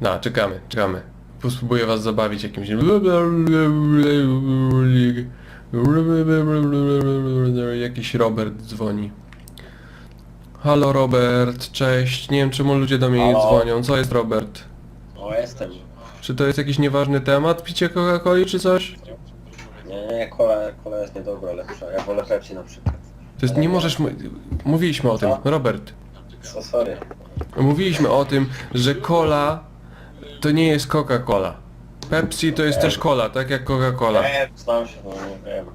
No, czekamy, czekamy. Spróbuję was zabawić jakimś... Jakiś Robert dzwoni. Halo Robert, cześć. Nie wiem czemu ludzie do mnie nie Halo. dzwonią. Co jest Robert? O, jestem. Czy to jest jakiś nieważny temat? Picie Coca-Coli czy coś? Nie, nie, kola, kola jest niedobra, lepsza. Ja wolę Pepsi na przykład. To jest, nie możesz... mu- Mówiliśmy o tym, Co? Robert. So, sorry. Mówiliśmy o tym, że cola to nie jest Coca-Cola. Pepsi to jest też cola, tak jak Coca-Cola. Wiem, znam się, no nie wiem.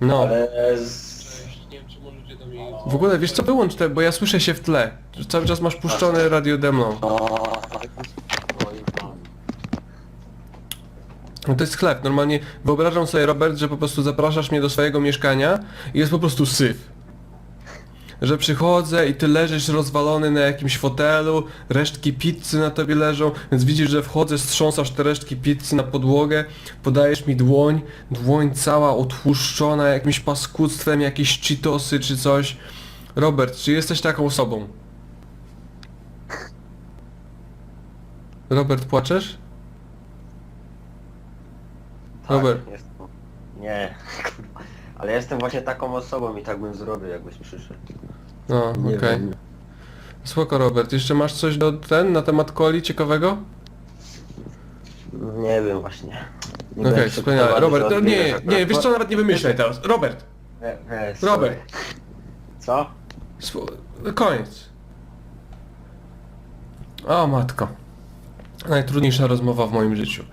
No. Ale z... W ogóle wiesz co, wyłącz te, bo ja słyszę się w tle. Cały czas masz puszczone Radio Demno. No to jest chleb. Normalnie wyobrażam sobie, Robert, że po prostu zapraszasz mnie do swojego mieszkania i jest po prostu syf. Że przychodzę i ty leżysz rozwalony na jakimś fotelu, resztki pizzy na tobie leżą, więc widzisz, że wchodzę, strząsasz te resztki pizzy na podłogę, podajesz mi dłoń, dłoń cała otłuszczona jakimś paskudztwem, jakieś cheetosy czy coś. Robert, czy jesteś taką osobą? Robert, płaczesz? Tak, Robert. Nie, kurwa. Ale jestem właśnie taką osobą i tak bym zrobił, jakbyś przyszedł. No, Nie okej. wiem. Spoko Robert, jeszcze masz coś do ten na temat coli ciekawego? Nie wiem właśnie. Nie Okej, będę wspaniale. przekonany, Robert, że to nie, nie, wiesz co, nawet nie wymyślaj teraz. Robert! E, e, sorry. Robert! Co? Koniec. O matko. Najtrudniejsza rozmowa w moim życiu.